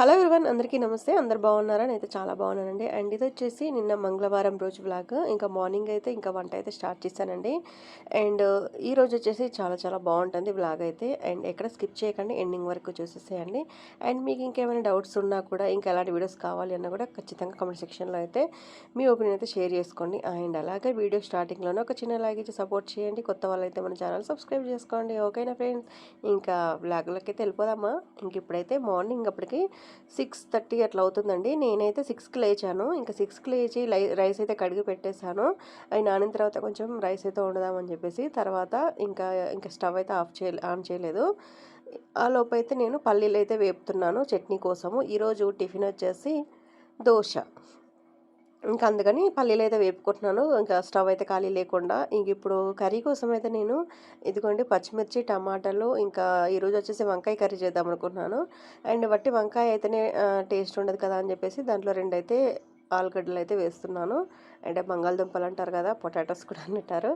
Hello everyone అందరికీ నమస్తే. అందరు బాగున్నారా? నేనైతే చాలా బాగున్నానండి. అండ్ ఇది వచ్చేసి నిన్న మంగళవారం రోజు బ్లాగ్ ఇంకా మార్నింగ్ అయితే ఇంకా వంట అయితే స్టార్ట్ చేశానండి. అండ్ ఈ రోజు వచ్చేసి చాలా చాలా బాగుంటుంది బ్లాగ్ అయితే. అండ్ ఎక్కడ స్కిప్ చేయకండి ఎండింగ్ వరకు చూసేసేయండి. అండ్ మీకు ఇంకేమైనా డౌట్స్ ఉన్నా కూడా ఇంకా ఎలాంటి వీడియోస్ కావాలి అన్నా కూడా ఖచ్చితంగా కమెంట్ సెక్షన్లో అయితే మీ ఒపీనియన్ అయితే షేర్ చేసుకోండి. అండ్ అలాగే వీడియో స్టార్టింగ్లోనే ఒక చిన్న లైక్ ఇచ్చి సపోర్ట్ చేయండి. కొత్త వాళ్ళైతే మన ఛానల్ సబ్స్క్రైబ్ చేసుకోండి. ఓకేనా ఫ్రెండ్స్ ఇంకా బ్లాగ్లోకి అయితే వెళ్ళిపోదామా? ఇంక ఇప్పుడైతే మార్నింగ్ అప్పటికి సిక్స్ థర్టీ అట్లా అవుతుందండి. నేనైతే సిక్స్కి లేచాను. ఇంకా సిక్స్కి లేచి లై రైస్ అయితే కడిగి పెట్టేశాను. అవి నానిన తర్వాత కొంచెం రైస్ అయితే వండుదామని చెప్పేసి తర్వాత ఇంకా ఇంకా స్టవ్ అయితే ఆఫ్ చేయ ఆన్ చేయలేదు. ఆ లోపైతే అయితే నేను పల్లీలు అయితే వేపుతున్నాను చట్నీ కోసము. ఈరోజు టిఫిన్ వచ్చేసి దోశ. ఇంకా అందుకని పల్లీలు అయితే వేపుకుంటున్నాను. ఇంకా స్టవ్ అయితే ఖాళీ లేకుండా ఇంక ఇప్పుడు కర్రీ కోసం అయితే నేను ఇదిగోండి పచ్చిమిర్చి టమాటాలు ఇంకా ఈరోజు వచ్చేసి వంకాయ కర్రీ చేద్దాం అనుకుంటున్నాను. అండ్ వట్టి వంకాయ అయితేనే టేస్ట్ ఉండదు కదా అని చెప్పేసి దాంట్లో రెండు అయితే ఆలుగడ్డలు అయితే వేస్తున్నాను. అంటే బంగాళదుంపలు అంటారు కదా పొటాటోస్ కూడా అంటారు.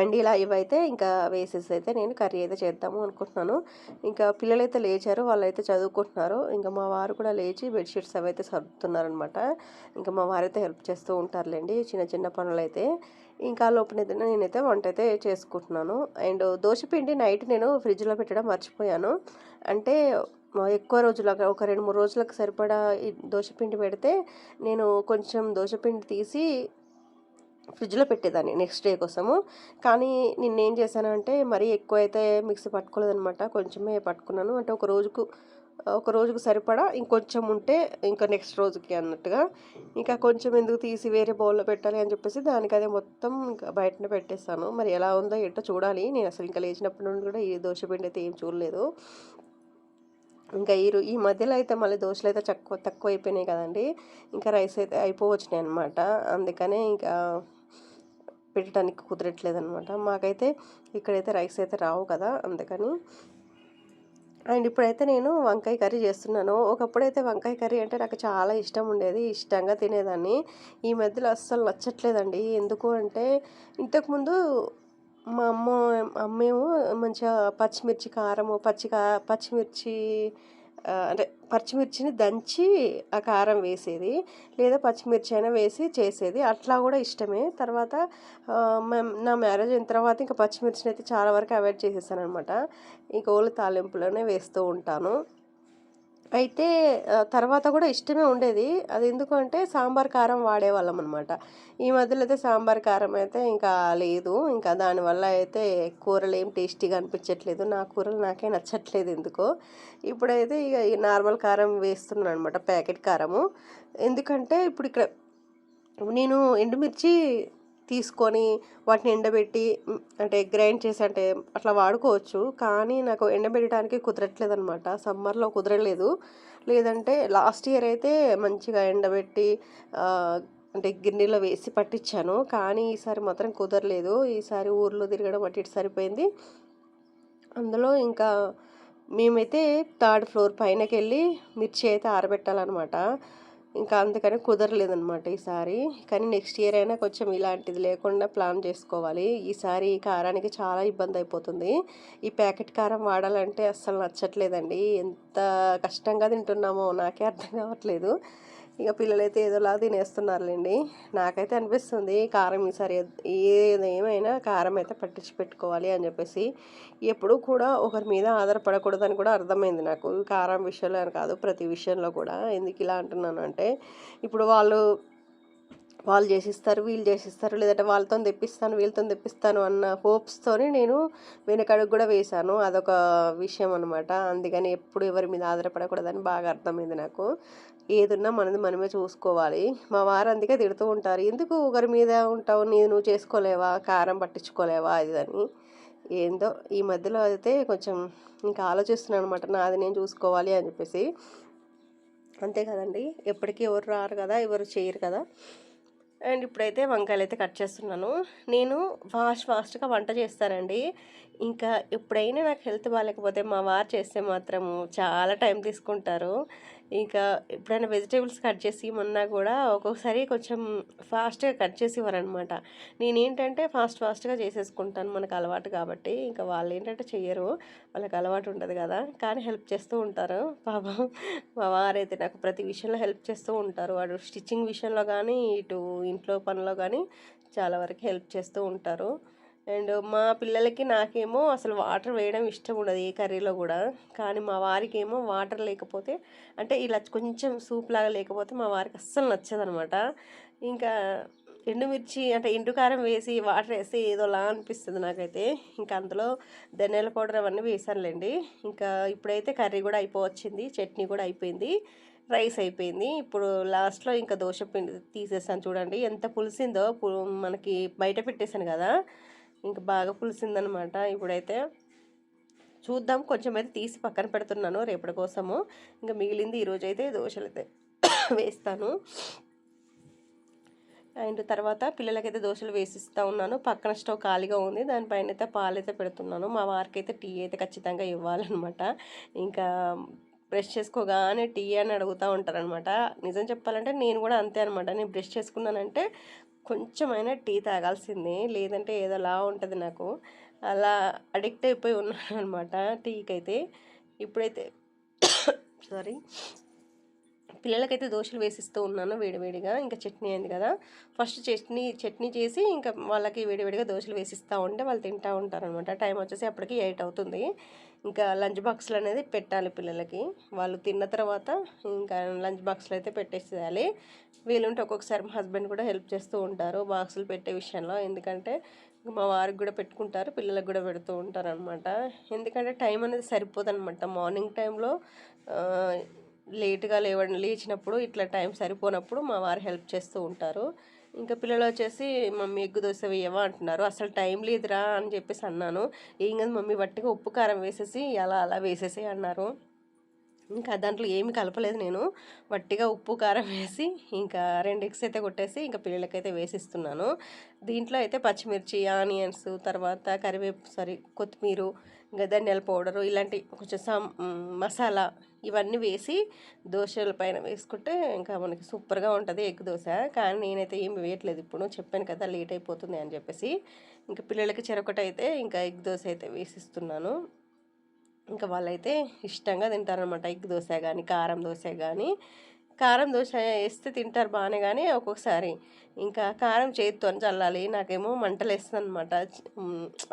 అండ్ ఇలా ఇవైతే ఇంకా వేసేసి అయితే నేను కర్రీ అయితే చేద్దాము అనుకుంటున్నాను. ఇంకా పిల్లలు అయితే లేచారు వాళ్ళు అయితే చదువుకుంటున్నారు. ఇంకా మా వారు కూడా లేచి బెడ్షీట్స్ అవి అయితే సర్దుతున్నారనమాట ఇంకా మా వారైతే హెల్ప్ చేస్తూ ఉంటారులేండి చిన్న చిన్న పనులు అయితే ఇంకా లోపల నేనైతే వంట అయితే చేసుకుంటున్నాను. అండ్ దోశపిండి నైట్ నేను ఫ్రిడ్జ్లో పెట్టడం మర్చిపోయాను. అంటే ఎక్కువ రోజులు ఒక రెండు మూడు రోజులకు సరిపడా దోశపిండి పెడితే నేను కొంచెం దోశపిండి తీసి ఫ్రిడ్జ్లో పెట్టేదాన్ని నెక్స్ట్ డే కోసము. కానీ నిన్నేం చేశానంటే మరీ ఎక్కువ అయితే మిక్సీ పట్టుకోలేదనమాట. కొంచెమే పట్టుకున్నాను. అంటే ఒక రోజుకు ఒక రోజుకు సరిపడా ఇంకొంచెం ఉంటే ఇంకా నెక్స్ట్ రోజుకి అన్నట్టుగా. ఇంకా కొంచెం ఎందుకు తీసి వేరే బౌల్లో పెట్టాలి అని చెప్పేసి దానికి అదే మొత్తం ఇంకా బయటనే పెట్టేస్తాను మరి ఎలా ఉందో ఏంటో చూడాలి. నేను అసలు ఇంకా లేచినప్పటి నుండి కూడా ఈ దోశ పిండి అయితే ఏం చూడలేదు. ఇంకా ఈ ఈ మధ్యలో అయితే మళ్ళీ దోశలు అయితే తక్కువ తక్కువ అయిపోయినాయి కదండి. ఇంకా రైస్ అయితే అయిపోవచ్చినాయి అనమాట అందుకనే ఇంకా పెట్టడానికి కుదరట్లేదు అనమాట మాకైతే ఇక్కడైతే రైస్ అయితే రావు కదా అందుకని. అండ్ ఇప్పుడైతే నేను వంకాయ కర్రీ చేస్తున్నాను. ఒకప్పుడైతే వంకాయ కర్రీ అంటే నాకు చాలా ఇష్టం ఉండేది ఇష్టంగా తినేదాన్ని. ఈ మధ్యలో అస్సలు నచ్చట్లేదండి. ఎందుకు అంటే ఇంతకుముందు మా అమ్మ అమ్మేమో మంచిగా పచ్చిమిర్చి కారము పచ్చి పచ్చిమిర్చి అంటే పచ్చిమిర్చిని దంచి ఆ కారం వేసేది. లేదా పచ్చిమిర్చి అయినా వేసి చేసేది. అట్లా కూడా ఇష్టమే. తర్వాత నా మ్యారేజ్ అయిన తర్వాత ఇంకా పచ్చిమిర్చిని అయితే చాలా వరకు అవాయిడ్ చేసేసాను అనమాట ఇంకా తాలింపులోనే వేస్తూ ఉంటాను. అయితే తర్వాత కూడా ఇష్టమే ఉండేది. అది ఎందుకంటే సాంబార్ కారం వాడేవాళ్ళం అనమాట ఈ మధ్యలో అయితే సాంబార్ కారం అయితే ఇంకా లేదు. ఇంకా దానివల్ల అయితే కూరలు ఏం టేస్టీగా అనిపించట్లేదు. నా కూరలు నాకే నచ్చట్లేదు ఎందుకో. ఇప్పుడైతే ఇక ఈ నార్మల్ కారం వేస్తున్నాను అనమాట ప్యాకెట్ కారము. ఎందుకంటే ఇప్పుడు ఇక్కడ నేను ఎండుమిర్చి తీసుకొని వాటిని ఎండబెట్టి అంటే గ్రైండ్ చేసి అంటే అట్లా వాడుకోవచ్చు. కానీ నాకు ఎండబెట్టడానికి కుదరట్లేదు అనమాట సమ్మర్లో కుదరలేదు. లేదంటే లాస్ట్ ఇయర్ అయితే మంచిగా ఎండబెట్టి అంటే గిన్నెలో వేసి పట్టించాను కానీ ఈసారి మాత్రం కుదరలేదు. ఈసారి ఊర్లో తిరగడం అటు ఇటు సరిపోయింది. అందులో ఇంకా మేమైతే థర్డ్ ఫ్లోర్ పైనకి వెళ్ళి మిర్చి అయితే ఆరబెట్టాలన్నమాట. ఇంకా అందుకని కుదరలేదనమాట ఈసారి కానీ నెక్స్ట్ ఇయర్ అయినా కొంచెం ఇలాంటిది లేకుండా ప్లాన్ చేసుకోవాలి. ఈసారి ఈ కారానికి చాలా ఇబ్బంది అయిపోతుంది ఈ ప్యాకెట్ కారం వాడాలంటే అస్సలు నచ్చట్లేదండి. ఎంత కష్టంగా తింటున్నామో నాకే అర్థం కావట్లేదు. ఇక పిల్లలైతే ఏదోలా తినేస్తున్నారులేండి. నాకైతే అనిపిస్తుంది కారం ఈసారి ఏదేమైనా కారం అయితే పట్టించి పెట్టుకోవాలి అని చెప్పేసి. ఎప్పుడు కూడా ఒకరి మీద ఆధారపడకూడదని కూడా అర్థమైంది నాకు. కారం విషయంలో అని కాదు ప్రతి విషయంలో కూడా. ఎందుకు ఇలా అంటున్నాను అంటే ఇప్పుడు వాళ్ళు వాళ్ళు చేసిస్తారు వీళ్ళు చేసిస్తారు లేదంటే వాళ్ళతో తెప్పిస్తాను వీళ్ళతో తెప్పిస్తాను అన్న హోప్స్తోని నేను వెనకడుగు కూడా వేశాను. అదొక విషయం అనమాట అందుకని ఎప్పుడు ఎవరి మీద ఆధారపడకూడదని బాగా అర్థమైంది నాకు. ఏదున్నా మనది మనమే చూసుకోవాలి. మా వారు అందుకే తిడుతూ ఉంటారు. ఎందుకు ఒకరి మీద ఉంటావు? నేను నువ్వు చేసుకోలేవా? కారం పట్టించుకోలేవా? అది అని. ఏందో ఈ మధ్యలో అయితే కొంచెం ఇంకా ఆలోచిస్తున్నాను అనమాట నాది నేను చూసుకోవాలి అని చెప్పేసి. అంతే కదండి. ఎప్పటికీ ఎవరు రారు కదా ఎవరు చేయరు కదా. అండ్ ఇప్పుడైతే వంకాయలు అయితే కట్ చేస్తున్నాను. నేను ఫాస్ట్ ఫాస్ట్గా వంట చేస్తానండి. ఇంకా ఎప్పుడైనా నాకు హెల్త్ బాగాలేకపోతే మా వారు చేస్తే మాత్రము చాలా టైం తీసుకుంటారు. ఇంకా ఎప్పుడైనా వెజిటేబుల్స్ కట్ చేసి ఇవ్వమన్నా కూడా ఒక్కొక్కసారి కొంచెం ఫాస్ట్గా కట్ చేసి ఇవ్వరనమాట నేనేంటంటే ఫాస్ట్ ఫాస్ట్గా చేసేసుకుంటాను మనకు అలవాటు కాబట్టి. ఇంకా వాళ్ళు ఏంటంటే చెయ్యరు వాళ్ళకి అలవాటు ఉంటుంది కదా. కానీ హెల్ప్ చేస్తూ ఉంటారు. పాపం మా వారైతే నాకు ప్రతి విషయంలో హెల్ప్ చేస్తూ ఉంటారు. వాడు స్టిచ్చింగ్ విషయంలో కానీ ఇటు ఇంట్లో పనిలో కానీ చాలా వరకు హెల్ప్ చేస్తూ ఉంటారు. అండ్ మా పిల్లలకి నాకేమో అసలు వాటర్ వేయడం ఇష్టం ఉండదు ఏ కర్రీలో కూడా. కానీ మా వారికి ఏమో వాటర్ లేకపోతే అంటే ఇలా కొంచెం సూప్ లాగా లేకపోతే మా వారికి అస్సలు నచ్చదు అనమాట ఇంకా ఎండుమిర్చి అంటే ఎండు కారం వేసి వాటర్ వేస్తే ఏదోలా అనిపిస్తుంది నాకైతే. ఇంకా అందులో ధనియాల పౌడర్ అవన్నీ వేసానులేండి ఇంకా ఇప్పుడైతే కర్రీ కూడా అయిపోవచ్చింది చట్నీ కూడా అయిపోయింది రైస్ అయిపోయింది. ఇప్పుడు లాస్ట్లో ఇంకా దోశ పిండి తీసేసాను చూడండి. ఎంత పులిసిందో మనకి బయట పెట్టేశాను కదా. ఇంకా బాగా పులిసిందనమాట. ఇప్పుడైతే చూద్దాం. కొంచెం అయితే తీసి పక్కన పెడుతున్నాను రేపటి కోసము. ఇంకా మిగిలింది ఈరోజు అయితే దోశలు అయితే వేస్తాను. అండ్ తర్వాత పిల్లలకైతే దోశలు వేసిస్తూ ఉన్నాను. పక్కన స్టవ్ ఖాళీగా ఉంది. దానిపైన అయితే పాలు అయితే పెడుతున్నాను. మా వారికి అయితే టీ అయితే ఖచ్చితంగా ఇవ్వాలన్నమాట ఇంకా బ్రష్ చేసుకోగానే టీ అని అడుగుతూ ఉంటారనమాట. నిజం చెప్పాలంటే నేను కూడా అంతే అనమాట. నేను బ్రష్ చేసుకున్నానంటే కొంచెమైనా టీ తాగాల్సిందే. లేదంటే ఏదోలా ఉంటుంది నాకు. అలా అడిక్ట్ అయిపోయి ఉన్నాను అనమాట టీకి అయితే ఇప్పుడైతే సారీ. పిల్లలకైతే దోశలు వేసిస్తూ ఉన్నాను వేడివేడిగా. ఇంకా చట్నీ అయింది కదా. ఫస్ట్ చట్నీ చట్నీ చేసి ఇంకా వాళ్ళకి వేడివేడిగా దోశలు వేసిస్తూ ఉంటే వాళ్ళు తింటూ ఉంటారనమాట టైం వచ్చేసి అప్పటికి ఎయిట్ అవుతుంది. ఇంకా లంచ్ బాక్స్లు అనేది పెట్టాలి పిల్లలకి. వాళ్ళు తిన్న తర్వాత ఇంకా లంచ్ బాక్స్లు అయితే పెట్టేసేయాలి. వీలుంటే ఒక్కొక్కసారి మా హస్బెండ్ కూడా హెల్ప్ చేస్తూ ఉంటారు బాక్సులు పెట్టే విషయంలో. ఎందుకంటే మా వారికి కూడా పెట్టుకుంటారు పిల్లలకు కూడా పెడుతూ ఉంటారు అనమాట ఎందుకంటే టైం అనేది సరిపోదనమాట మార్నింగ్ టైంలో లేట్గా లేవ లేచినప్పుడు ఇట్లా టైం సరిపోనప్పుడు మా వారు హెల్ప్ చేస్తూ ఉంటారు. ఇంకా పిల్లలు వచ్చేసి మమ్మీ ఎగ్గు దోశ వేయవా? అంటున్నారు. అసలు టైం లేదురా అని చెప్పేసి అన్నాను. ఏం కదా మమ్మీ వట్టిగా ఉప్పు కారం వేసేసి అలా అలా వేసేసి అన్నారు. ఇంకా దాంట్లో ఏమి కలపలేదు నేను. వట్టిగా ఉప్పు కారం వేసి ఇంకా రెండు ఎగ్స్ అయితే కొట్టేసి ఇంకా పిల్లలకైతే వేసిస్తున్నాను. దీంట్లో అయితే పచ్చిమిర్చి ఆనియన్స్ తర్వాత కరివేపు సారీ కొత్తిమీర ఇంకా ధనియాల పౌడరు ఇలాంటి కొంచెం సమ్ మసాలా ఇవన్నీ వేసి దోశల పైన వేసుకుంటే ఇంకా మనకి సూపర్గా ఉంటుంది ఎగ్ దోశ. కానీ నేనైతే ఏం వేయట్లేదు ఇప్పుడు. చెప్పాను కదా లేట్ అయిపోతుంది అని చెప్పేసి. ఇంకా పిల్లలకి చెరొకటైతే ఇంకా ఎగ్ దోశ అయితే వేసిస్తున్నాను. ఇంకా వాళ్ళైతే ఇష్టంగా తింటారనమాట ఎగ్ దోశ కానీ కారం దోశ కానీ కారం దోశ వేస్తే తింటారు బాగానే కానీ ఒక్కొక్కసారి. ఇంకా కారం చేతితో చల్లాలి. నాకేమో మంటలు వేస్తుంది అనమాట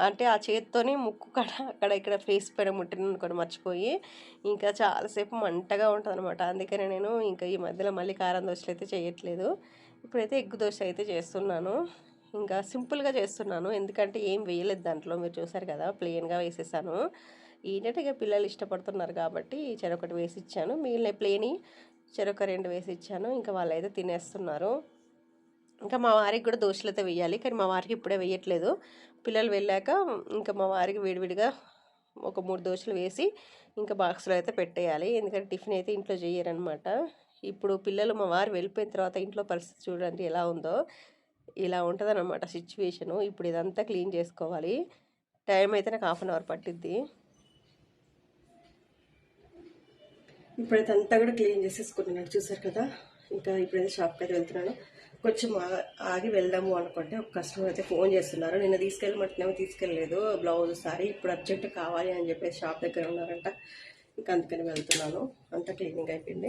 అంటే ఆ చేతితోని ముక్కు కడ అక్కడ ఇక్కడ ఫేస్ పైన ముట్టిన అనుకోండి మర్చిపోయి ఇంకా చాలాసేపు మంటగా ఉంటుంది అనమాట అందుకనే నేను ఇంకా ఈ మధ్యలో మళ్ళీ కారం దోశలు అయితే చేయట్లేదు. ఇప్పుడైతే ఎగ్ దోశ అయితే చేస్తున్నాను. ఇంకా సింపుల్గా చేస్తున్నాను. ఎందుకంటే ఏం వేయలేదు దాంట్లో. మీరు చూసారు కదా ప్లెయిన్గా వేసేసాను. ఏంటంటే ఇక పిల్లలు ఇష్టపడుతున్నారు కాబట్టి చెరొకటి వేసి ఇచ్చాను మిగిలిన ప్లేని చెరొక రెండు వేసి ఇచ్చాను ఇంకా వాళ్ళు అయితే తినేస్తున్నారు. ఇంకా మా వారికి కూడా దోశలు అయితే వేయాలి కానీ మా వారికి ఇప్పుడే వేయట్లేదు పిల్లలు వెళ్ళాక ఇంకా మా వారికి విడివిడిగా ఒక మూడు దోశలు వేసి ఇంకా బాక్స్లో అయితే పెట్టేయాలి. ఎందుకంటే టిఫిన్ అయితే ఇంట్లో చేయరనమాట ఇప్పుడు పిల్లలు మా వారు వెళ్ళిపోయిన తర్వాత ఇంట్లో పరిస్థితి చూడండి ఎలా ఉందో. ఇలా ఉంటుంది అనమాట సిచ్యువేషను. ఇప్పుడు ఇదంతా క్లీన్ చేసుకోవాలి. టైం అయితే నాకు హాఫ్ అన్ అవర్ పట్టిద్ది. ఇప్పుడైతే అంతా కూడా క్లీన్ చేసేసుకున్నాను. చూసారు కదా? ఇంకా ఇప్పుడైతే షాప్కి అయితే వెళ్తున్నాను. కొంచెం ఆగి వెళ్దాము అనుకుంటే ఒక కస్టమర్ అయితే ఫోన్ చేస్తున్నారు. నిన్న తీసుకెళ్ళమంటేనేమో తీసుకెళ్ళలేదు. బ్లౌజ్ సారీ ఇప్పుడు అర్జెంట్ కావాలి అని చెప్పేసి షాప్ దగ్గర ఉన్నారంట. ఇంకా అందుకని వెళ్తున్నాను. అంతా క్లీనింగ్ అయిపోయింది.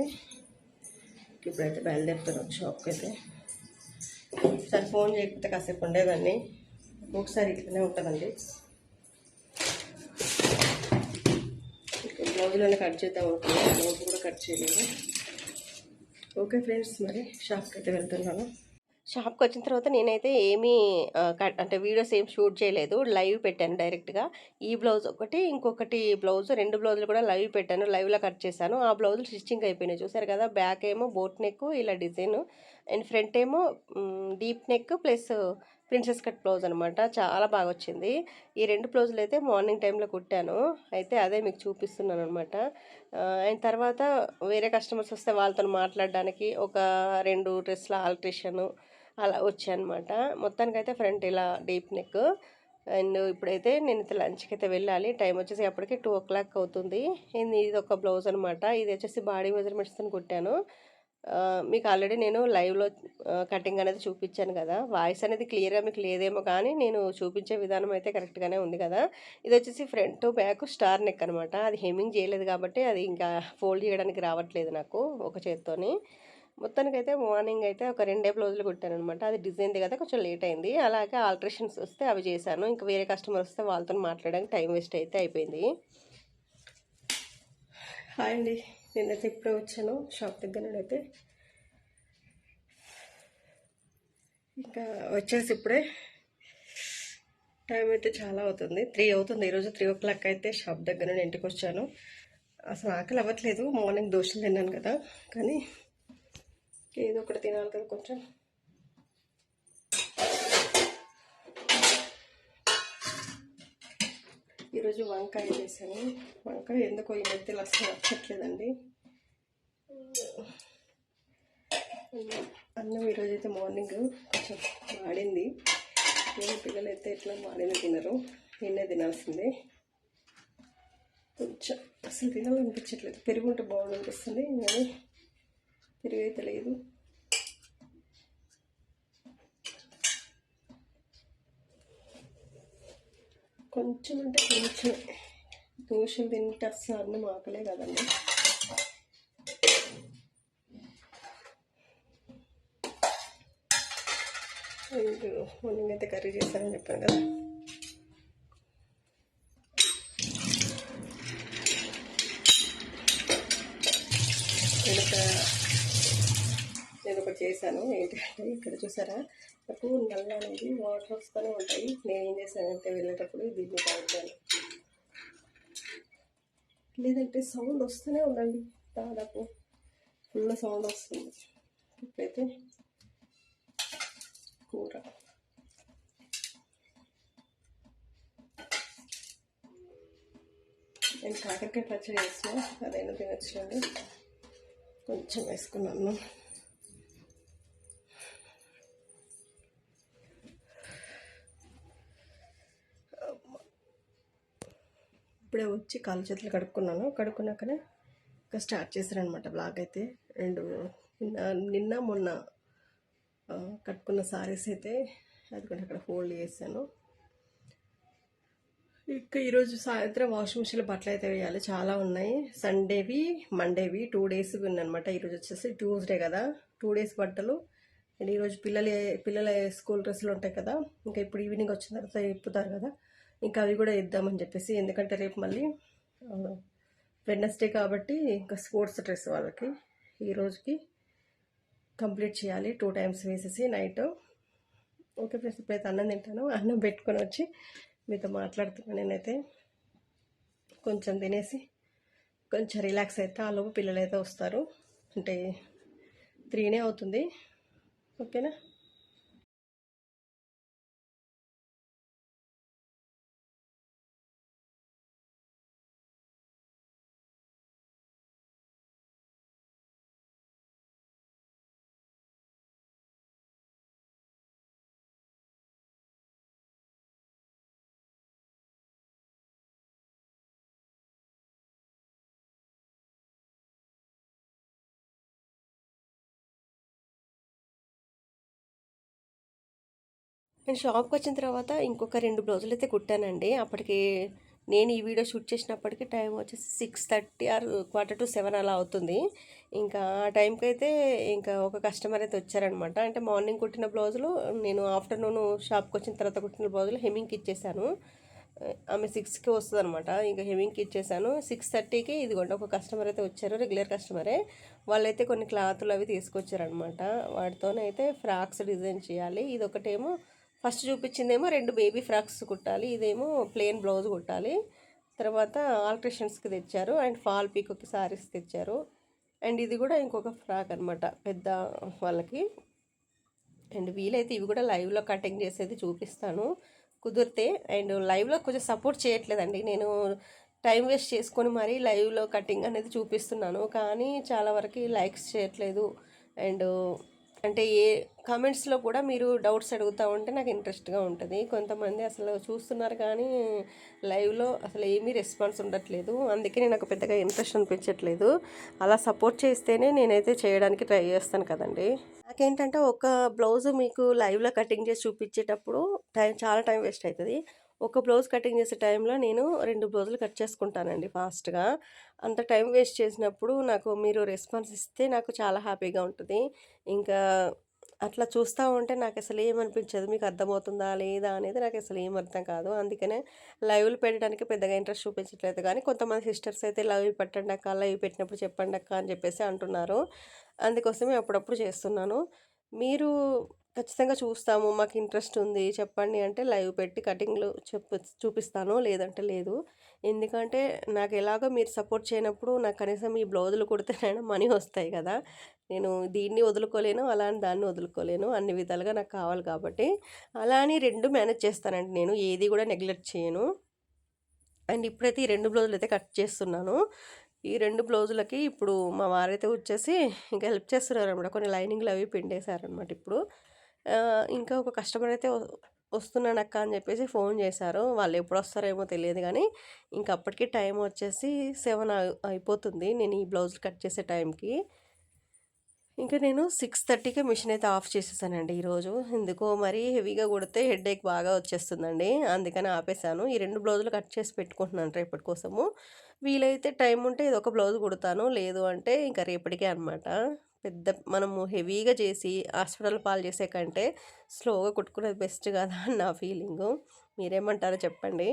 ఇప్పుడైతే బయలుదేరుతున్నాను షాప్కి అయితే. సరే ఫోన్ చేయకపోతే కాసేపు ఉండేదాన్ని. ఒకసారి ఇట్లనే ఉంటుందండి. బ్లౌజ్లోనే కట్ చేద్దాం అనుకున్నాను. బ్లౌజ్ కూడా కట్ చేయలేదు. ఓకే ఫ్రెండ్స్ మరి షాప్కి అయితే వెళ్తున్నాను. షాప్కి వచ్చిన తర్వాత నేనైతే ఏమీ కట్ అంటే వీడియోస్ ఏం షూట్ చేయలేదు. లైవ్ పెట్టాను డైరెక్ట్గా. ఈ బ్లౌజ్ ఒకటి ఇంకొకటి బ్లౌజ్ రెండు బ్లౌజులు కూడా లైవ్ పెట్టాను. లైవ్లో కట్ చేశాను. ఆ బ్లౌజులు స్టిచ్చింగ్ అయిపోయినాయి. చూసారు కదా బ్యాక్ ఏమో బోట్ నెక్ ఇలా డిజైన్. అండ్ ఫ్రంట్ ఏమో deep neck plus princess cut blouse అనమాట చాలా బాగా వచ్చింది ఈ రెండు బ్లౌజులు అయితే మార్నింగ్ టైంలో కుట్టాను. అయితే అదే మీకు చూపిస్తున్నాను అనమాట అండ్ తర్వాత వేరే కస్టమర్స్ వస్తే వాళ్ళతో మాట్లాడడానికి ఒక రెండు డ్రెస్ల ఆల్ట్రేషను అలా వచ్చాయన్నమాట. మొత్తానికైతే ఫ్రంట్ ఇలా డీప్ నెక్. అండ్ ఇప్పుడైతే నేను అయితే లంచ్కి అయితే వెళ్ళాలి. టైం వచ్చేసి అప్పటికి టూ ఓ క్లాక్ అవుతుంది. ఇది ఇది ఒక బ్లౌజ్ అనమాట ఇది వచ్చేసి బాడీ మెజర్మెంట్స్తో కుట్టాను. మీకు ఆల్రెడీ నేను లైవ్లో కటింగ్ అనేది చూపించాను కదా. వాయిస్ అనేది క్లియర్గా మీకు లేదేమో కానీ నేను చూపించే విధానం అయితే కరెక్ట్గానే ఉంది కదా. ఇది వచ్చేసి ఫ్రంట్ బ్యాక్ స్టార్ నెక్ అనమాట అది హెమ్మింగ్ చేయలేదు కాబట్టి అది ఇంకా ఫోల్డ్ చేయడానికి రావట్లేదు నాకు ఒక చేత్తోని. మొత్తానికైతే మార్నింగ్ అయితే ఒక రెండే బ్లౌజులు కుట్టాను అనమాట అది డిజైన్ది కదా కొంచెం లేట్ అయింది. అలాగే ఆల్ట్రేషన్స్ వస్తే అవి చేశాను. ఇంకా వేరే కస్టమర్ వస్తే వాళ్ళతో మాట్లాడడానికి టైం వేస్ట్ అయితే అయిపోయింది. హాయ్ అండి. నిన్నైతే ఇప్పుడే వచ్చాను షాప్ దగ్గర నుండి అయితే ఇంకా వచ్చేసి ఇప్పుడే. టైం అయితే చాలా అవుతుంది. త్రీ అవుతుంది ఈరోజు త్రీ ఓ క్లాక్ అయితే షాప్ దగ్గర నుండి ఇంటికి వచ్చాను. అసలు ఆకలి అవ్వట్లేదు. మార్నింగ్ దోశలు తిన్నాను కదా. కానీ ఏదో ఒకటి తినాలి కదా కొంచెం. ఈరోజు వంకాయ చేశాను. వంకాయ ఎందుకో ఈ మధ్యలో అసలు నచ్చట్లేదండి. అన్నం ఈరోజు అయితే మార్నింగ్ కొంచెం మాడింది. నేను పిల్లలు అయితే ఎట్లా మాడింది తినరు నిన్నే తినాల్సిందే. కొంచెం అసలు తినాలనిపించట్లేదు. పెరుగు ఉంటే బాగుండు అనిపిస్తుంది కానీ పెరుగు అయితే లేదు. కొంచెం అంటే కొంచెం దోషం తింటే అస్సలు అన్నం ఆకలే కదండి. అండ్ మార్నింగ్ అయితే కర్రీ చేశారని చెప్పాను కదా. నేను ఒక నేను ఒకటి చేశాను. ఏంటంటే ఇక్కడ చూసారా? నాకు నల్ల అనేది వాటర్ వస్తూనే ఉంటాయి. నేను ఏం చేశానంటే వెళ్ళేటప్పుడు దీన్ని తాగుతాను. లేదంటే సౌండ్ వస్తూనే ఉందండి దాదాపు. ఫుల్ సౌండ్ వస్తుంది. ఇప్పుడైతే కూర. నేను కాకరకాయ పచ్చడి వేసిన అదైనా తినొచ్చండి. కొంచెం వేసుకున్నాను. ఇప్పుడే వచ్చి కాలు చేతులు కడుక్కున్నాను. కడుక్కున్నాకనే ఇంకా స్టార్ట్ చేశారనమాట బ్లాగ్ అయితే. అండ్ నిన్న నిన్న మొన్న కట్టుకున్న సారీస్ అయితే అది కూడా అక్కడ హోల్డ్ చేశాను. ఇంకా ఈరోజు సాయంత్రం వాషింగ్ మిషన్లో బట్టలు అయితే వేయాలి. చాలా ఉన్నాయి. సండేవి మండేవి టూ డేస్ అనమాట ఈరోజు వచ్చేసి ట్యూస్డే కదా. టూ డేస్ బట్టలు. అండ్ ఈరోజు పిల్లలు పిల్లల స్కూల్ డ్రెస్సులు ఉంటాయి కదా. ఇంకా ఇప్పుడు ఈవినింగ్ వచ్చిన తర్వాత ఇప్పుతారు కదా. ఇంకా అవి కూడా ఇద్దామని చెప్పేసి ఎందుకంటే రేపు మళ్ళీ వెడ్నెస్డే కాబట్టి ఇంకా స్పోర్ట్స్ డ్రెస్ వాళ్ళకి ఈ రోజుకి కంప్లీట్ చేయాలి. టూ టైమ్స్ వేసేసి నైట్. ఓకే ఫ్రెండ్స్ ఇప్పుడైతే అన్నం తింటాను. అన్నం పెట్టుకొని వచ్చి మీతో మాట్లాడుతున్నాను నేనైతే. కొంచెం తినేసి కొంచెం రిలాక్స్ అయితే ఆలోపు పిల్లలు అయితే వస్తారు. అంటే త్రీనే అవుతుంది. ఓకేనా? నేను షాప్కి వచ్చిన తర్వాత ఇంకొక రెండు బ్లౌజులు అయితే కుట్టానండి. అప్పటికి నేను ఈ వీడియో షూట్ చేసినప్పటికీ టైం వచ్చేసి six thirty or quarter to seven అలా అవుతుంది. ఇంకా ఆ టైంకి అయితే ఇంకా ఒక కస్టమర్ అయితే వచ్చారనమాట. అంటే మార్నింగ్ కుట్టిన బ్లౌజులు నేను ఆఫ్టర్నూన్ షాప్కి వచ్చిన తర్వాత కుట్టిన బ్లౌజులు హెమ్మింగ్కి ఇచ్చేసాను. ఆమె సిక్స్కి వస్తుంది అనమాట ఇంకా హెవింగ్కి ఇచ్చేసాను. సిక్స్ థర్టీకి ఇదిగోండి ఒక కస్టమర్ అయితే వచ్చారు రెగ్యులర్ కస్టమరే. వాళ్ళైతే కొన్ని క్లాతులు అవి తీసుకొచ్చారనమాట. వాటితోనైతే ఫ్రాక్స్ డిజైన్ చేయాలి. ఇది ఒకటేమో ఫస్ట్ చూపించిందేమో రెండు బేబీ ఫ్రాక్స్ కుట్టాలి ఇదేమో ప్లెయిన్ బ్లౌజ్ కుట్టాలి. తర్వాత ఆల్ట్రేషన్స్కి తెచ్చారు అండ్ ఫాల్ పీకోకి శారీస్ తెచ్చారు. అండ్ ఇది కూడా ఇంకొక ఫ్రాక్ అనమాట పెద్ద వాళ్ళకి. అండ్ వీలైతే ఇవి కూడా లైవ్లో కటింగ్ చేసేది చూపిస్తాను. కుదిరితే అండ్ లైవ్లో కొంచెం సపోర్ట్ చేయట్లేదండి నేను టైం వేస్ట్ చేసుకొని మరీ లైవ్లో కటింగ్ అనేది చూపిస్తున్నాను. కానీ చాలా వరకు లైక్స్ చేయట్లేదు. అండ్ అంటే ఏ కామెంట్స్లో కూడా మీరు డౌట్స్ అడుగుతూ ఉంటే నాకు ఇంట్రెస్ట్గా ఉంటుంది. కొంతమంది అసలు చూస్తున్నారు కానీ లైవ్లో అసలు ఏమీ రెస్పాన్స్ ఉండట్లేదు. అందుకే నాకు పెద్దగా ఇంట్రెస్ట్ అనిపించట్లేదు. అలా సపోర్ట్ చేస్తేనే నేనైతే చేయడానికి ట్రై చేస్తాను కదండి. నాకేంటంటే ఒక బ్లౌజ్ మీకు లైవ్లో కటింగ్ చేసి చూపించేటప్పుడు టైం చాలా టైం వేస్ట్ అవుతుంది. ఒక బ్లౌజ్ కటింగ్ చేసే టైంలో నేను రెండు బ్లౌజులు కట్ చేసుకుంటానండి ఫాస్ట్గా. అంత టైం వేస్ట్ చేసినప్పుడు నాకు మీరు రెస్పాన్స్ ఇస్తే నాకు చాలా హ్యాపీగా ఉంటుంది. ఇంకా అట్లా చూస్తూ ఉంటే నాకు అసలు ఏమనిపించదు మీకు అర్థమవుతుందా లేదా అనేది నాకు అసలు ఏం అర్థం కాదు. అందుకనే లైవ్లు పెట్టడానికి పెద్దగా ఇంట్రెస్ట్ చూపించట్లేదు. కానీ కొంతమంది సిస్టర్స్ అయితే లైవ్ పెట్టండి అక్క లైవ్ పెట్టినప్పుడు చెప్పండి అక్క అని చెప్పేసి అంటున్నారు. అందుకోసమే అప్పుడప్పుడు చేస్తున్నాను. మీరు ఖచ్చితంగా చూస్తాము. మాకు ఇంట్రెస్ట్ ఉంది. చెప్పండి అంటే లైవ్ పెట్టి కటింగ్లు చెప్పు చూపిస్తాను. లేదంటే లేదు. ఎందుకంటే నాకు ఎలాగో మీరు సపోర్ట్ చేయనప్పుడు నాకు కనీసం ఈ బ్లౌజులు కుడితేనైనా మనీ వస్తాయి కదా. నేను దీన్ని వదులుకోలేను అలా అని దాన్ని వదులుకోలేను. అన్ని విధాలుగా నాకు కావాలి కాబట్టి. అలా అని రెండు మేనేజ్ చేస్తానండి నేను. ఏది కూడా నెగ్లెక్ట్ చేయను. అండ్ ఇప్పుడైతే ఈ రెండు బ్లౌజులు అయితే కట్ చేస్తున్నాను. ఈ రెండు బ్లౌజులకి ఇప్పుడు మా వారైతే వచ్చేసి ఇంకా హెల్ప్ చేస్తున్నారు అనమాట కొన్ని లైనింగ్లు అవి పిండేశారనమాట ఇప్పుడు. ఇంకా ఒక కస్టమర్ అయితే వస్తున్నాను అక్క అని చెప్పేసి ఫోన్ చేశారు. వాళ్ళు ఎప్పుడు వస్తారేమో తెలియదు కానీ ఇంకా అప్పటికి టైం వచ్చేసి సెవెన్ అయిపోతుంది. నేను ఈ బ్లౌజ్ కట్ చేసే టైంకి ఇంకా నేను సిక్స్ థర్టీకే మిషన్ అయితే ఆఫ్ చేసేసానండి ఈరోజు. ఎందుకో మరీ హెవీగా కొడితే హెడ్ బాగా వచ్చేస్తుందండి. అందుకని ఆపేసాను. ఈ రెండు బ్లౌజులు కట్ చేసి పెట్టుకుంటున్నాను రేపటి కోసము వీలైతే టైం ఉంటే ఇది ఒక బ్లౌజ్ కుడతాను. లేదు అంటే ఇంకా రేపటికే అనమాట పెద్ద మనము హెవీగా చేసి హాస్పిటల్ పాలు చేసే కంటే స్లోగా కుట్టుకునేది బెస్ట్ కదా అని నా ఫీలింగు. మీరేమంటారో చెప్పండి.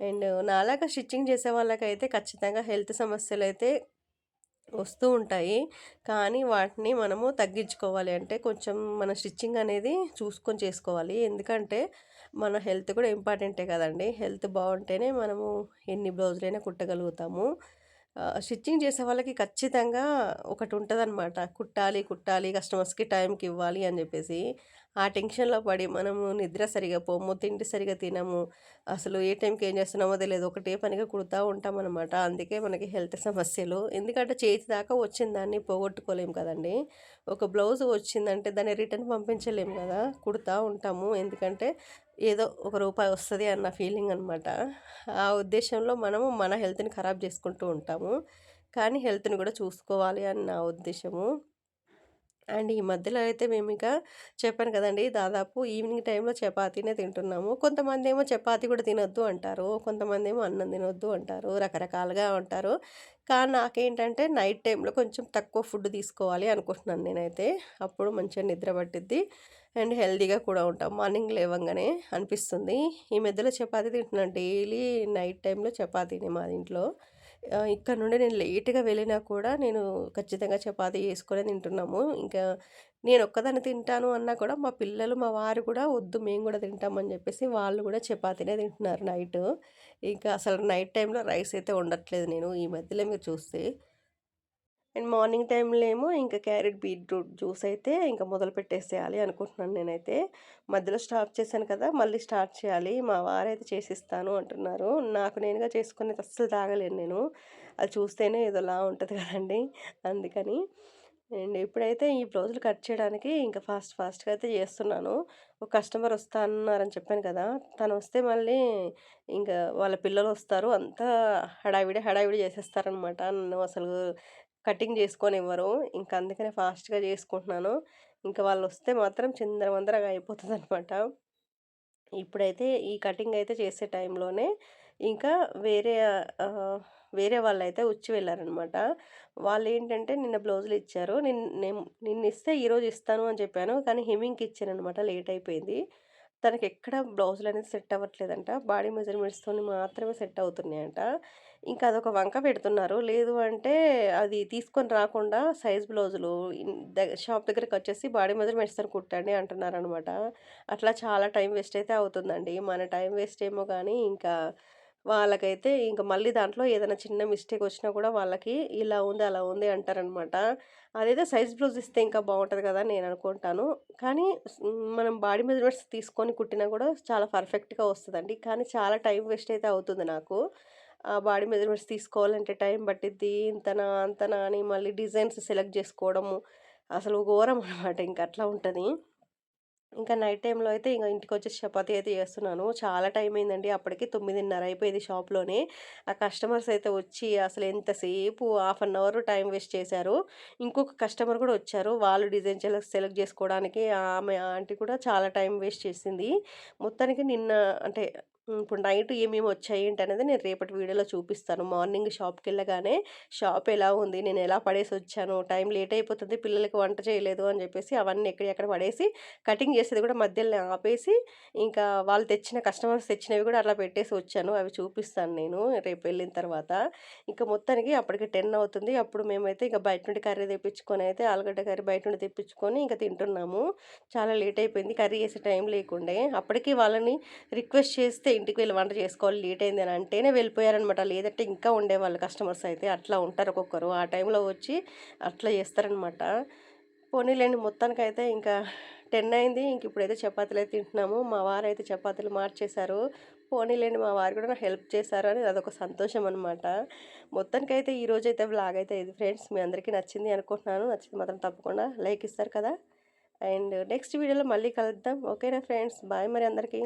అండ్ నాలాగా స్టిచ్చింగ్ చేసే వాళ్ళకైతే ఖచ్చితంగా హెల్త్ సమస్యలు అయితే వస్తూ ఉంటాయి. కానీ వాటిని మనము తగ్గించుకోవాలి. అంటే కొంచెం మన స్టిచ్చింగ్ అనేది చూసుకొని చేసుకోవాలి. ఎందుకంటే మన హెల్త్ కూడా ఇంపార్టెంటే కదండి. హెల్త్ బాగుంటేనే మనము ఎన్ని బ్లౌజులైనా కుట్టగలుగుతాము. స్టిచ్చింగ్ చేసే వాళ్ళకి ఖచ్చితంగా ఒకటి ఉంటుంది అనమాట కుట్టాలి కుట్టాలి కస్టమర్స్కి టైంకి ఇవ్వాలి అని చెప్పేసి. ఆ టెన్షన్లో పడి మనము నిద్ర సరిగా పోము తిండి సరిగా తినము. అసలు ఏ టైంకి ఏం చేస్తున్నామో తెలియదు. ఒకటే పనిగా కుడుతూ ఉంటామన్నమాట. అందుకే మనకి హెల్త్ సమస్యలు. ఎందుకంటే చేతి దాకా వచ్చిన దాన్ని పోగొట్టుకోలేము కదండి. ఒక బ్లౌజ్ వచ్చిందంటే దాన్ని రిటర్న్ పంపించలేము కదా. కుడుతూ ఉంటాము. ఎందుకంటే ఏదో ఒక రూపాయి వస్తుంది అన్న ఫీలింగ్ అనమాట ఆ ఉద్దేశంలో మనము మన హెల్త్ని ఖరాబ్ చేసుకుంటూ ఉంటాము. కానీ హెల్త్ని కూడా చూసుకోవాలి అని నా ఉద్దేశము. అండ్ ఈ మధ్యలో అయితే మేము ఇక చెప్పాను కదండి దాదాపు ఈవినింగ్ టైంలో చపాతీనే తింటున్నాము. కొంతమంది ఏమో చపాతీ కూడా తినొద్దు అంటారు కొంతమంది ఏమో అన్నం తినొద్దు అంటారు రకరకాలుగా ఉంటారు. కానీ నాకేంటంటే నైట్ టైంలో కొంచెం తక్కువ ఫుడ్ తీసుకోవాలి అనుకుంటున్నాను నేనైతే. అప్పుడు మంచిగా నిద్ర పట్టిద్ది అండ్ హెల్తీగా కూడా ఉంటాం. మార్నింగ్ లేవంగానే అనిపిస్తుంది. ఈ మధ్యలో చపాతీ తింటున్నాను. డైలీ నైట్ టైంలో చపాతీని మా ఇంట్లో. ఇక్కడ నుండి నేను లేట్గా వెళ్ళినా కూడా నేను ఖచ్చితంగా చపాతీ చేసుకొని తింటున్నాము. ఇంకా నేను ఒక్కదాన్ని తింటాను అన్నా కూడా మా పిల్లలు మా వారు కూడా వద్దు మేము కూడా తింటామని చెప్పేసి వాళ్ళు కూడా చపాతీనే తింటున్నారు నైట్. ఇంకా అసలు నైట్ టైంలో రైస్ అయితే ఉండట్లేదు నేను. ఈ మధ్యలో మీరు చూస్తే అండ్ మార్నింగ్ టైంలో ఏమో ఇంకా క్యారెట్ బీట్రూట్ జ్యూస్ అయితే ఇంకా మొదలు పెట్టేసేయాలి అనుకుంటున్నాను నేనైతే. మధ్యలో స్టాప్ చేశాను కదా మళ్ళీ స్టార్ట్ చేయాలి. మా వారైతే చేసిస్తాను అంటున్నారు. నాకు నేనుగా చేసుకునేది అస్సలు తాగలేను నేను. అది చూస్తేనే ఏదోలా ఉంటుంది కదండి. అందుకని అండ్ ఇప్పుడైతే ఈ బ్లౌజులు కట్ చేయడానికి ఇంకా ఫాస్ట్ ఫాస్ట్గా అయితే చేస్తున్నాను. ఒక కస్టమర్ వస్తా అన్నారని చెప్పాను కదా తను వస్తే మళ్ళీ ఇంకా వాళ్ళ పిల్లలు వస్తారు. అంతా హడావిడి హడావిడి చేసేస్తారనమాట నన్ను అసలు కటింగ్ చేసుకొని ఇవ్వరు ఇంకా అందుకనే ఫాస్ట్గా చేసుకుంటున్నాను. ఇంకా వాళ్ళు వస్తే మాత్రం చిందరవందరగా అయిపోతుంది అనమాట ఇప్పుడైతే ఈ కటింగ్ అయితే చేసే టైంలోనే ఇంకా వేరే వేరే వాళ్ళు అయితే వచ్చి వెళ్ళారనమాట. వాళ్ళు ఏంటంటే నిన్న బ్లౌజులు ఇచ్చారు. నిన్న నిన్న ఇస్తే ఈరోజు ఇస్తాను అని చెప్పాను. కానీ హెమింగ్కి అనమాట లేట్ అయిపోయింది. తనకి ఎక్కడ బ్లౌజులు అనేది సెట్ అవ్వట్లేదంట. బాడీ మెజర్మెంట్స్తో మాత్రమే సెట్ అవుతున్నాయంట. ఇంకా అదొక వంక పెడుతున్నారు. లేదు అంటే అది తీసుకొని రాకుండా సైజ్ బ్లౌజులు షాప్ దగ్గరికి వచ్చేసి బాడీ మెజర్మెంట్స్తో కుట్టండి అంటున్నారు అనమాట అట్లా చాలా టైం వేస్ట్ అయితే అవుతుందండి. మన టైం వేస్ట్ ఏమో కానీ ఇంకా వాళ్ళకైతే ఇంక మళ్ళీ దాంట్లో ఏదైనా చిన్న మిస్టేక్ వచ్చినా కూడా వాళ్ళకి ఇలా ఉంది అలా ఉంది అంటారనమాట. అదైతే సైజ్ బ్లౌజ్ ఇస్తే ఇంకా బాగుంటుంది కదా నేను అనుకుంటాను. కానీ మనం బాడీ మెజర్మెంట్స్ తీసుకొని కుట్టినా కూడా చాలా పర్ఫెక్ట్గా వస్తుందండి. కానీ చాలా టైం వేస్ట్ అయితే అవుతుంది నాకు. ఆ బాడీ మెజర్మెంట్స్ తీసుకోవాలంటే టైం పట్టిద్ది ఇంతనా అంతనా అని మళ్ళీ డిజైన్స్ సెలెక్ట్ చేసుకోవడము. అసలు ఘోరం అనమాట ఇంక అట్లా ఉంటుంది. ఇంకా నైట్ టైంలో అయితే ఇంకా ఇంటికి వచ్చేసి చపాతీ అయితే చేస్తున్నాను. చాలా టైం అయిందండి. అప్పటికి తొమ్మిదిన్నర అయిపోయింది షాప్లోనే. ఆ కస్టమర్స్ అయితే వచ్చి అసలు ఎంతసేపు half an hour time waste చేశారు. ఇంకొక కస్టమర్ కూడా వచ్చారు. వాళ్ళు డిజైన్ సెలెక్ట్ చేసుకోవడానికి ఆమె ఆంటీ కూడా చాలా టైం వేస్ట్ చేసింది. మొత్తానికి నిన్న అంటే ఇప్పుడు నైట్ ఏమేమి వచ్చాయి ఏంటి అనేది నేను రేపటి వీడియోలో చూపిస్తాను. మార్నింగ్ షాప్కి వెళ్ళగానే షాప్ ఎలా ఉంది? నేను ఎలా పడేసి వచ్చాను టైం లేట్ అయిపోతుంది. పిల్లలకి వంట చేయలేదు అని చెప్పేసి అవన్నీ ఎక్కడెక్కడ పడేసి కటింగ్ చేసేది కూడా మధ్యలోనే ఆపేసి ఇంకా వాళ్ళు తెచ్చిన కస్టమర్స్ తెచ్చినవి కూడా అట్లా పెట్టేసి వచ్చాను. అవి చూపిస్తాను నేను రేపు వెళ్ళిన తర్వాత. ఇంకా మొత్తానికి అప్పటికి 10 అవుతుంది. అప్పుడు మేమైతే ఇంకా బయట నుండి కర్రీ తెప్పించుకొని అయితే ఆలుగడ్డ కర్రీ బయట నుండి తెప్పించుకొని ఇంకా తింటున్నాము. చాలా లేట్ అయిపోయింది. కర్రీ చేసే టైం లేకుండే. అప్పటికి వాళ్ళని రిక్వెస్ట్ చేస్తే ఇంటికి వెళ్ళి వంట చేసుకోవాలి లేట్ అయింది అని అంటేనే వెళ్ళిపోయారనమాట. లేదంటే ఇంకా ఉండేవాళ్ళు కస్టమర్స్ అయితే. అట్లా ఉంటారు ఒక్కొక్కరు. ఆ టైంలో వచ్చి అట్లా చేస్తారనమాట. పోనీలేండి మొత్తానికైతే ఇంకా 10 అయింది. ఇంక ఇప్పుడైతే చపాతీలు అయితే తింటున్నాము. మా వారు అయితే చపాతీలు మార్చేశారు. పోనీలేండి మా వారు కూడా నాకు హెల్ప్ చేశారు అని అదొక సంతోషం అనమాట. మొత్తానికైతే ఈరోజు అయితే బ్లాగ్ అయితే ఇది ఫ్రెండ్స్. మీ అందరికీ నచ్చింది అనుకుంటున్నాను. నచ్చింది మాత్రం తప్పకుండా లైక్ ఇస్తారు కదా! అండ్ నెక్స్ట్ వీడియోలో మళ్ళీ కలుద్దాం. ఓకేనా ఫ్రెండ్స్? బాయ్ మరి అందరికీ.